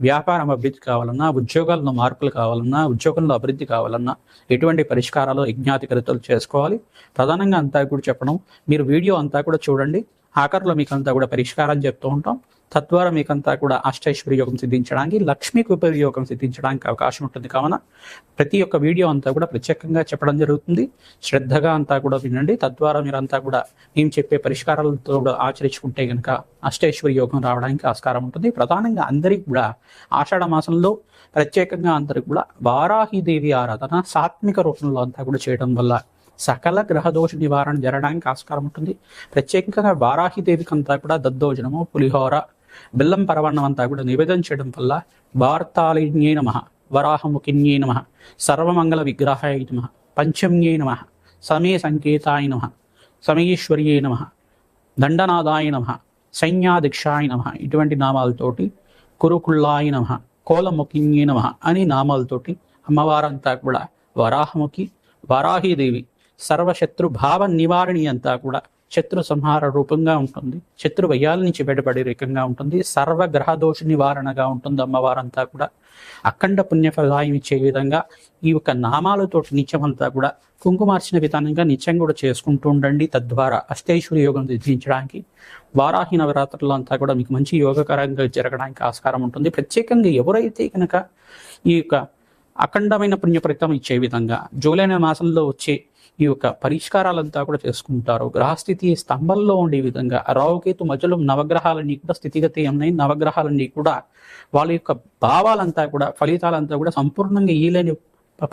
వ్యాపారం అభివృద్ధి కావాలన్నా ఉద్యోగాల్లో మార్పులు కావాలన్నా ఉద్యోగంలో అభివృద్ధి కావాలన్నా ఎటువంటి పరిష్కారాలు యజ్ఞాతికరితలు చేసుకోవాలి. ప్రధానంగా అంతా కూడా చెప్పడం మీరు వీడియో అంతా కూడా చూడండి. ఆఖరిలో మీకు అంతా కూడా పరిష్కారం చెప్తూ ఉంటాం. తద్వారా మీకంతా కూడా అష్టైశ్వర్య యోగం సిద్ధించడానికి లక్ష్మీకి ఉపయోగం సిద్ధించడానికి అవకాశం ఉంటుంది. కావున ప్రతి ఒక్క వీడియో అంతా కూడా ప్రత్యేకంగా చెప్పడం జరుగుతుంది. శ్రద్ధగా అంతా కూడా వినండి. తద్వారా మీరంతా కూడా మేము చెప్పే పరిష్కారాలతో కూడా ఆచరించుకుంటే కనుక అష్టైశ్వర్య యోగం రావడానికి ఆస్కారం ఉంటుంది. ప్రధానంగా అందరికీ కూడా ఆషాఢ మాసంలో ప్రత్యేకంగా అందరికి కూడా వారాహిదేవి ఆరాధన సాత్విక రూపంలో అంతా కూడా చేయడం వల్ల సకల గ్రహదోష నివారణ జరగడానికి ఆస్కారం ఉంటుంది. ప్రత్యేకంగా వారాహిదేవికి అంతా కూడా దద్దోజనము పులిహోర బెల్లం పరవన్నం అంతా కూడా నివేదన చేయడం వల్ల వార్తాళిన్యే నమ వరాహముఖిన్యే నమ సర్వమంగళ విగ్రహాయ నమ పంచమ్యే నమ సమయ సంకేతాయ నమ సమయేశ్వర్యే నమ దండనాదాయ నమ సైన్యాధిక్షాయ నమ ఇటువంటి నామాలతోటి కురుకుళ్ళాయ నమ కోలముఖిన్యే నమ అని నామాలతోటి అమ్మవారంతా కూడా వరాహముఖి వరాహీదేవి సర్వశత్రు భావ నివారణి అంతా కూడా శత్రు సంహార రూపంగా ఉంటుంది. శత్రు వయ్యాల నుంచి బయటపడే రకంగా ఉంటుంది. సర్వ గ్రహ దోష నివారణగా ఉంటుంది అమ్మవారంతా కూడా. అఖండ పుణ్యఫలాయం ఇచ్చే విధంగా ఈ యొక్క నామాలతోటి నిత్యమంతా కూడా కుంకుమార్చిన విధానంగా నిత్యం కూడా చేసుకుంటూ ఉండండి. తద్వారా అష్టేశ్వరి యోగం సిద్ధించడానికి వారాహి నవరాత్రులు అంతా కూడా మీకు మంచి యోగకరంగా జరగడానికి ఆస్కారం ఉంటుంది. ప్రత్యేకంగా ఎవరైతే కనుక ఈ యొక్క అఖండమైన పుణ్యఫలితం ఇచ్చే విధంగా జూలై మాసంలో వచ్చే ఈ యొక్క పరిష్కారాలంతా కూడా చేసుకుంటారు. గ్రహస్థితి స్తంభంలో ఉండే విధంగా రావుకేతు మధ్యలో నవగ్రహాలన్నీ కూడా స్థితిగతి ఉన్నాయి నవగ్రహాలన్నీ కూడా వాళ్ళ యొక్క భావాలంతా కూడా ఫలితాలంతా కూడా సంపూర్ణంగా ఈలేని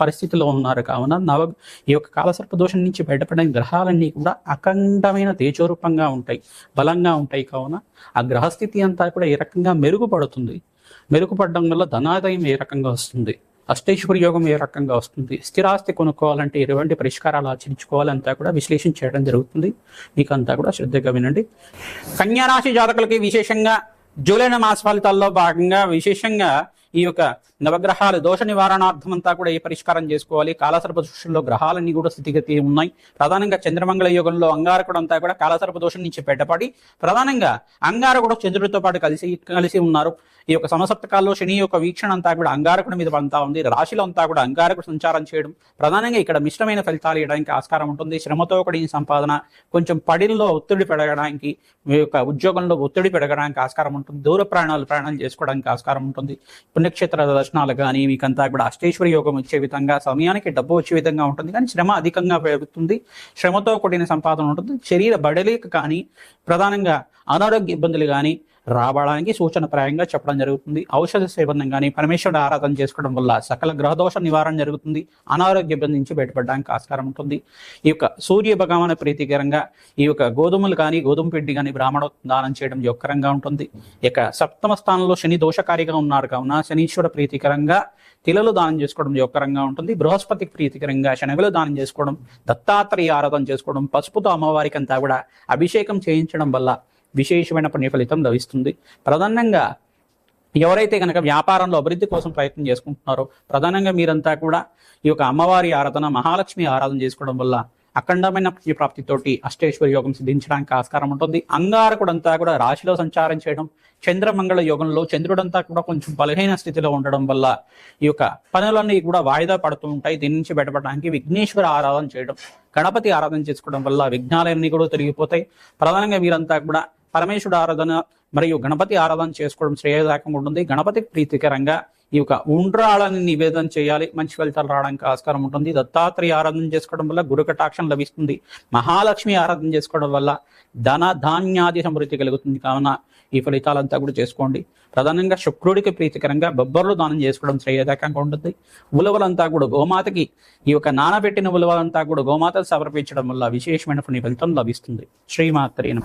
పరిస్థితిలో ఉన్నారు. కావున నవ ఈ యొక్క కాలసర్ప దోషం నుంచి బయటపడిన గ్రహాలన్నీ కూడా అఖండమైన తేజోరూపంగా ఉంటాయి. బలంగా ఉంటాయి. కావున ఆ గ్రహస్థితి అంతా కూడా ఏ రకంగా మెరుగుపడుతుంది? మెరుగుపడడం వల్ల ధనాదాయం ఏ రకంగా వస్తుంది? అష్టైశ్వర్య యోగం ఏ రకంగా వస్తుంది? స్థిరాస్తి కొనుక్కోవాలంటే ఎటువంటి పరిష్కారాలు ఆచరించుకోవాలంతా కూడా విశ్లేషణ చేయడం జరుగుతుంది. మీకు అంతా కూడా శ్రద్ధగా వినండి. కన్యారాశి జాతకులకి విశేషంగా జూలై మాస ఫలితాల్లో భాగంగా విశేషంగా ఈ యొక్క నవగ్రహాలు దోష నివారణార్థం అంతా కూడా ఏ పరిష్కారం చేసుకోవాలి? కాలసర్ప దృష్టిలో గ్రహాలన్నీ కూడా స్థితిగతి ఉన్నాయి. ప్రధానంగా చంద్రమంగళ యుగంలో అంగారకుడు అంతా కూడా కాలసర్ప దోషం నుంచి బయటపడి ప్రధానంగా అంగారకుడు చంద్రుడితో పాటు కలిసి కలిసి ఉన్నారు. ఈ యొక్క సమసప్తకాల్లో శని యొక్క వీక్షణ అంతా కూడా అంగారకుడి మీద అంతా ఉంది. రాశిలో అంతా కూడా అంగారకుడు సంచారం చేయడం ప్రధానంగా ఇక్కడ మిశ్రమైన ఫలితాలు ఇవ్వడానికి ఆస్కారం ఉంటుంది. శ్రమతో కూడిన సంపాదన కొంచెం పడిల్లో ఒత్తిడి పెరగడానికి మీ యొక్క ఉద్యోగంలో ఒత్తిడి పెరగడానికి ఆస్కారం ఉంటుంది. దూర ప్రయాణాలు ప్రయాణాలు చేసుకోవడానికి ఆస్కారం ఉంటుంది. పుణ్యక్షేత్ర దర్శనాలు కానీ మీకంతా కూడా అష్టేశ్వరి యోగం వచ్చే విధంగా సమయానికి డబ్బు వచ్చే విధంగా ఉంటుంది కానీ శ్రమ అధికంగా పెరుగుతుంది. శ్రమతో కూడిన సంపాదన ఉంటుంది. శరీర బడలిక కానీ ప్రధానంగా అనారోగ్య ఇబ్బందులు కానీ రావడానికి సూచనప్రాయంగా చెప్పడం జరుగుతుంది. ఔషధ సేవనం కానీ పరమేశ్వరుడు ఆరాధన చేసుకోవడం వల్ల సకల గ్రహదోష నివారణ జరుగుతుంది. అనారోగ్య నుంచి బయటపడడానికి ఆస్కారం ఉంటుంది. ఈ యొక్క సూర్య భగవాన ప్రీతికరంగా ఈ యొక్క గోధుమలు కానీ గోధుమ పిండి కానీ బ్రాహ్మణ దానం చేయడం యొక్కరంగా ఉంటుంది. ఇక సప్తమ స్థానంలో శని దోషకారిగా ఉన్నారు కావున శనీశ్వర ప్రీతికరంగా తిలలు దానం చేసుకోవడం యొక్కరంగా ఉంటుంది. బృహస్పతికి ప్రీతికరంగా శనగలు దానం చేసుకోవడం దత్తాత్రేయ ఆరాధన చేసుకోవడం పసుపుతో అమ్మవారికి అంతా కూడా అభిషేకం చేయించడం వల్ల విశేషమైన పుణ్య ఫలితం లభిస్తుంది. ప్రధానంగా ఎవరైతే కనుక వ్యాపారంలో అభివృద్ధి కోసం ప్రయత్నం చేసుకుంటున్నారో ప్రధానంగా మీరంతా కూడా ఈ యొక్క అమ్మవారి ఆరాధన మహాలక్ష్మి ఆరాధన చేసుకోవడం వల్ల అఖండమైన పుణ్య ప్రాప్తితోటి అష్టేశ్వర యోగం సిద్ధించడానికి ఆస్కారం ఉంటుంది. అంగారకుడంతా కూడా రాశిలో సంచారం చేయడం చంద్రమంగళ యోగంలో చంద్రుడంతా కూడా కొంచెం బలహీన స్థితిలో ఉండడం వల్ల ఈ యొక్క పనులన్నీ కూడా వాయిదా పడుతూ ఉంటాయి. దీని నుంచి బయటపడడానికి విఘ్నేశ్వర ఆరాధన చేయడం గణపతి ఆరాధన చేసుకోవడం వల్ల విఘ్నాలన్నీ కూడా తొలగిపోతాయి. ప్రధానంగా మీరంతా కూడా పరమేశ్వరుడు ఆరాధన మరియు గణపతి ఆరాధన చేసుకోవడం శ్రేయదాయకంగా ఉంటుంది. గణపతికి ప్రీతికరంగా ఈ యొక్క ఉండ్రాళ్ళని నివేదన చేయాలి. మంచి ఫలితాలు రావడానికి ఆస్కారం ఉంటుంది. దత్తాత్రేయ ఆరాధన చేసుకోవడం వల్ల గురు కటాక్షం లభిస్తుంది. మహాలక్ష్మి ఆరాధన చేసుకోవడం వల్ల ధన ధాన్యాది సమృద్ధి కలుగుతుంది. కావున ఈ ఫలితాలంతా కూడా చేసుకోండి. ప్రధానంగా శుక్రుడికి ప్రీతికరంగా బొబ్బర్లు దానం చేసుకోవడం శ్రేయదాయకంగా ఉంటుంది. ఉలవలంతా కూడా గోమాతకి ఈ యొక్క నానబెట్టిన ఉలవలంతా కూడా గోమాతకు సమర్పించడం వల్ల విశేషమైన ఫలితం లభిస్తుంది. శ్రీమాత్రేనం